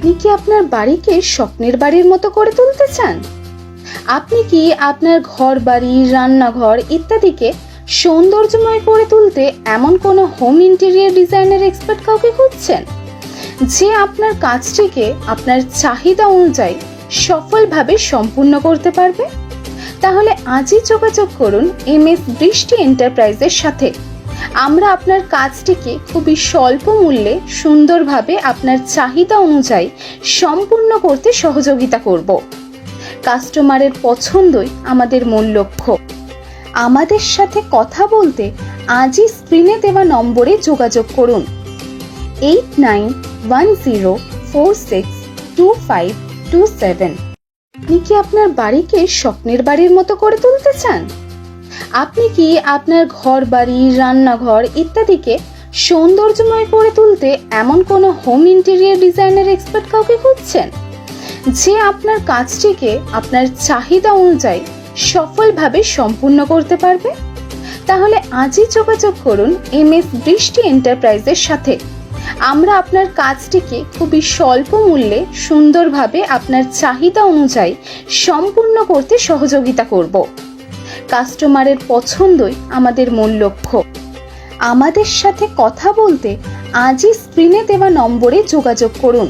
আপনি কি আপনার বাড়িকে স্বপ্নের বাড়ির মতো করে তুলতে চান? আপনি কি আপনার ঘর বাড়ি রান্নাঘর ইত্যাদিকে সৌন্দর্যময় করে তুলতে এমন কোনো হোম ইন্টেরিয়ার ডিজাইনের এক্সপার্ট কাউকে খুঁজছেন? যে আপনার কাজটিকে আপনার চাহিদা অনুযায়ী সফলভাবে সম্পূর্ণ করতে পারবে? তাহলে আজই যোগাযোগ করুন এম এস বৃষ্টি এন্টারপ্রাইজের সাথে। আমরা আপনার কাজটিকে খুবই স্বল্প মূল্যে সুন্দরভাবে আপনার চাহিদা অনুযায়ী সম্পূর্ণ করতে সহযোগিতা করব। কাস্টমারের পছন্দই আমাদের মূল লক্ষ্য। আমাদের সাথে কথা বলতে আজই স্ক্রিনে দেওয়া নম্বরে যোগাযোগ করুন। Eight nine one zero four six two five two seven. আপনি কি আপনার বাড়িকে স্বপ্নের বাড়ির মতো করে তুলতে চান? আপনি কি আপনার ঘর বাড়ি রান্নাঘর ইত্যাদিকে সৌন্দর্যময় করে তুলতে এমন কোনো হোম ইন্টেরিয়ার ডিজাইনের এক্সপার্ট কাউকে খুঁজছেন? যে আপনার কাজটিকে আপনার চাহিদা অনুযায়ী সফলভাবে সম্পূর্ণ করতে পারবে? তাহলে আজই যোগাযোগ করুন এম এস বৃষ্টি এন্টারপ্রাইজের সাথে। আমরা আপনার কাজটিকে খুবই স্বল্প মূল্যে সুন্দরভাবে আপনার চাহিদা অনুযায়ী সম্পূর্ণ করতে সহযোগিতা করব। কাস্টমারের পছন্দই আমাদের মূল লক্ষ্য। আমাদের সাথে কথা বলতে আজই স্ক্রিনে দেওয়া নম্বরে যোগাযোগ করুন।